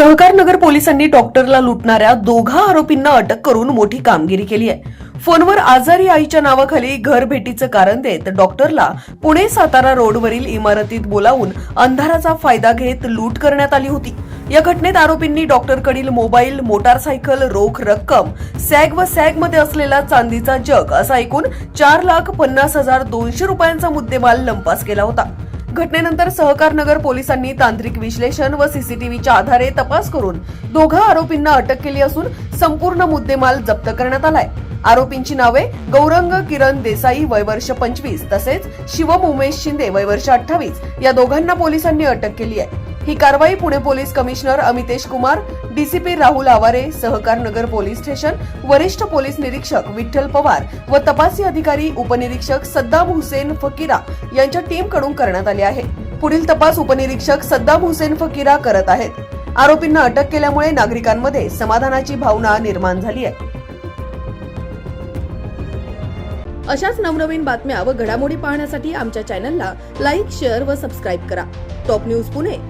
सहकार नगर पोलिसांनी डॉक्टरला लुटणाऱ्या दोघा आरोपींना अटक करून मोठी कामगिरी केली आहे. फोनवर आजारी आईच्या नावाखाली घर भेटीचं कारण देत डॉक्टरला पुणे सातारा रोडवरील इमारतीत बोलावून अंधाराचा फायदा घेत लूट करण्यात आली होती. या घटनेत आरोपींनी डॉक्टरकडील मोबाईल मोटारसायकल रोख रक्कम सॅग व सॅगमध्ये असलेला चांदीचा जग असा एकूण चार लाख पन्नास हजार दोनशे रुपयांचा मुद्देमाल लंपास केला होता. घटनेनंतर सहकार नगर पोलिसांनी तांत्रिक विश्लेषण व सीसीटीव्हीच्या आधारे तपास करून दोघा आरोपींना अटक केली असून संपूर्ण मुद्देमाल जप्त करण्यात आलाय. आरोपींची नावे गौरंग किरण देसाई वयवर्ष पंचवीस तसेच शिवम उमेश शिंदे वयवर्ष अठ्ठावीस या दोघांना पोलिसांनी अटक केली आहे. ही कारवाई Pune police commissioner Amitesh Kumar DCP Rahul Aware Sahakar Nagar police station वरिष्ठ पोलीस निरीक्षक विठ्ठल पवार व तपासी अधिकारी उपनिरीक्षक सद्दाम हुसेन फकीरा यांच्या टीमकडून करण्यात आली आहे. पुढील तपास उपनिरीक्षक सद्दाम हुसेन फकीरा करत आहेत. आरोपींना अटक केल्यामुळे नागरिकांमध्ये समाधानाची भावना निर्माण झाली आहे. अशाच नवनवीन बातम्या व घडामोडी पाहण्यासाठी आमच्या चॅनलला लाईक शेअर व सबस्क्राईब करा. Top news Pune.